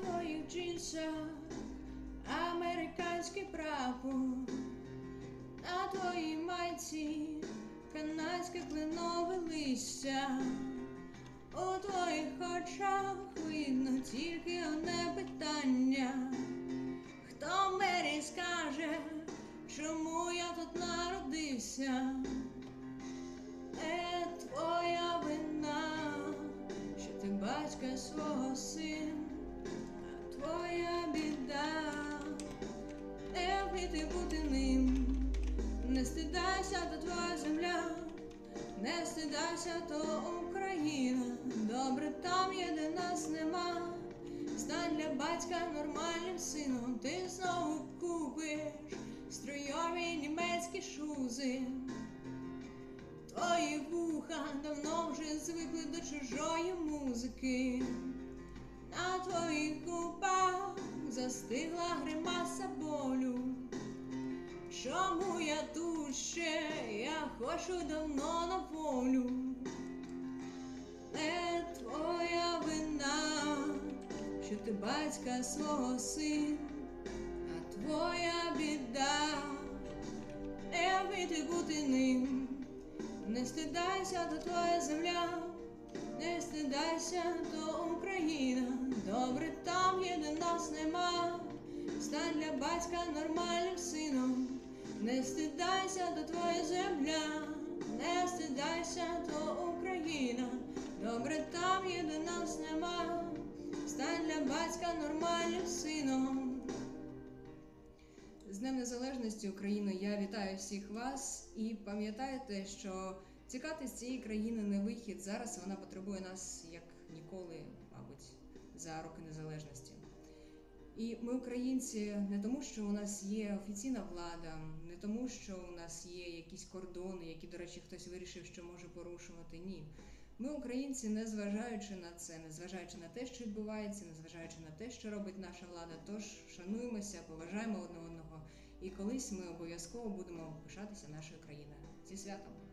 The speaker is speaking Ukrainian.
твоїх джинсах американський прапор, на твоїй майці канадське кленове листя. У твоїх очах видно тільки одне питання. Хто мері скаже, чому я тут народився? Твоя вина, що ти батька свого сина, твоя біда, не вміти бути ним, не стидайся, то твоя земля, не стидайся, то Україна. Добре там є, де нас нема. Стань для батька нормальним сином, ти знову купиш струйові німецькі шузи. Твої вуха давно вже звикли до чужої музики. На твоїх губах застигла гримаса болю. Чому я тут ще? Я хочу давно на волю. Не твоя вина, що ти батька свого сина, а твоя біда, не вміти бути ним. Не стидайся, то твоя земля, не стидайся, то Україна. Для батька нормальним сином. Не стидайся, то твоя земля, не стидайся, то Україна. Добре там є, де нас нема. Стань для батька нормальним сином. З Днем Незалежності України я вітаю всіх вас і пам'ятайте, що тікати з цієї країни не вихід. Зараз вона потребує нас як ніколи, мабуть, за роки незалежності. І ми, українці, не тому, що у нас є офіційна влада, не тому, що у нас є якісь кордони, які, до речі, хтось вирішив, що може порушувати. Ні. Ми, українці, не зважаючи на це, не зважаючи на те, що відбувається, не зважаючи на те, що робить наша влада, тож шануємося, поважаємо одне одного, і колись ми обов'язково будемо пишатися нашою країною. Зі святом!